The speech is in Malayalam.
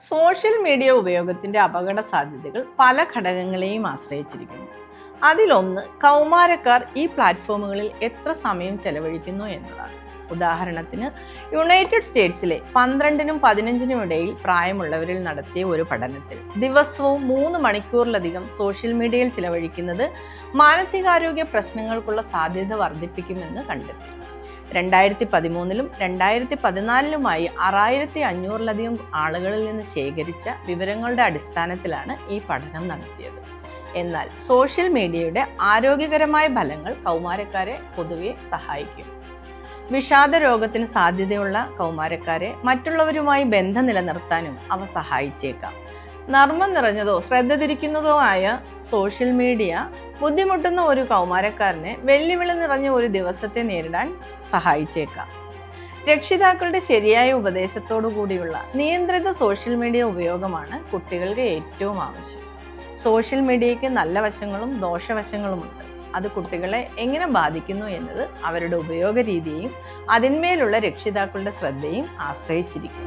സോഷ്യൽ മീഡിയ ഉപയോഗത്തിന്റെ അപകട സാധ്യതകൾ പല ഘടകങ്ങളെയും ആശ്രയിച്ചിരിക്കുന്നു. അതിലൊന്ന് കൗമാരക്കാർ ഈ പ്ലാറ്റ്ഫോമുകളിൽ എത്ര സമയം ചെലവഴിക്കുന്നു എന്നതാണ്. ഉദാഹരണത്തിന് യുണൈറ്റഡ് സ്റ്റേറ്റ്സിലെ പന്ത്രണ്ടിനും പതിനഞ്ചിനും ഇടയിൽ പ്രായമുള്ളവരിൽ നടത്തിയ ഒരു പഠനത്തിൽ ദിവസവും മൂന്ന് മണിക്കൂറിലധികം സോഷ്യൽ മീഡിയയിൽ ചിലവഴിക്കുന്നത് മാനസികാരോഗ്യ പ്രശ്നങ്ങൾക്കുള്ള സാധ്യത വർദ്ധിപ്പിക്കുമെന്ന് കണ്ടെത്തി. രണ്ടായിരത്തി പതിമൂന്നിലും രണ്ടായിരത്തി പതിനാലിലുമായി ആറായിരത്തി അഞ്ഞൂറിലധികം ആളുകളിൽ നിന്ന് ശേഖരിച്ച വിവരങ്ങളുടെ അടിസ്ഥാനത്തിലാണ് ഈ പഠനം നടത്തിയത്. എന്നാൽ സോഷ്യൽ മീഡിയയുടെ ആരോഗ്യകരമായ ഫലങ്ങൾ കൗമാരക്കാരെ പൊതുവെ സഹായിക്കും. വിഷാദ രോഗത്തിന് സാധ്യതയുള്ള കൗമാരക്കാരെ മറ്റുള്ളവരുമായി ബന്ധം നിലനിർത്താനും അവ സഹായിച്ചേക്കാം. നർമ്മം നിറഞ്ഞതോ ശ്രദ്ധ തിരിക്കുന്നതോ ആയ സോഷ്യൽ മീഡിയ ബുദ്ധിമുട്ടുന്ന ഒരു കൗമാരക്കാരനെ വെല്ലുവിളി നിറഞ്ഞ ഒരു ദിവസത്തെ നേരിടാൻ സഹായിച്ചേക്കാം. രക്ഷിതാക്കളുടെ ശരിയായ ഉപദേശത്തോടു കൂടിയുള്ള നിയന്ത്രിത സോഷ്യൽ മീഡിയ ഉപയോഗമാണ് കുട്ടികൾക്ക് ഏറ്റവും ആവശ്യം. സോഷ്യൽ മീഡിയയ്ക്ക് നല്ല വശങ്ങളും ദോഷവശങ്ങളുമുണ്ട്. അത് കുട്ടികളെ എങ്ങനെ ബാധിക്കുന്നു എന്നത് അവരുടെ ഉപയോഗ രീതിയെയും അതിന്മേലുള്ള രക്ഷിതാക്കളുടെ ശ്രദ്ധയും ആശ്രയിച്ചിരിക്കും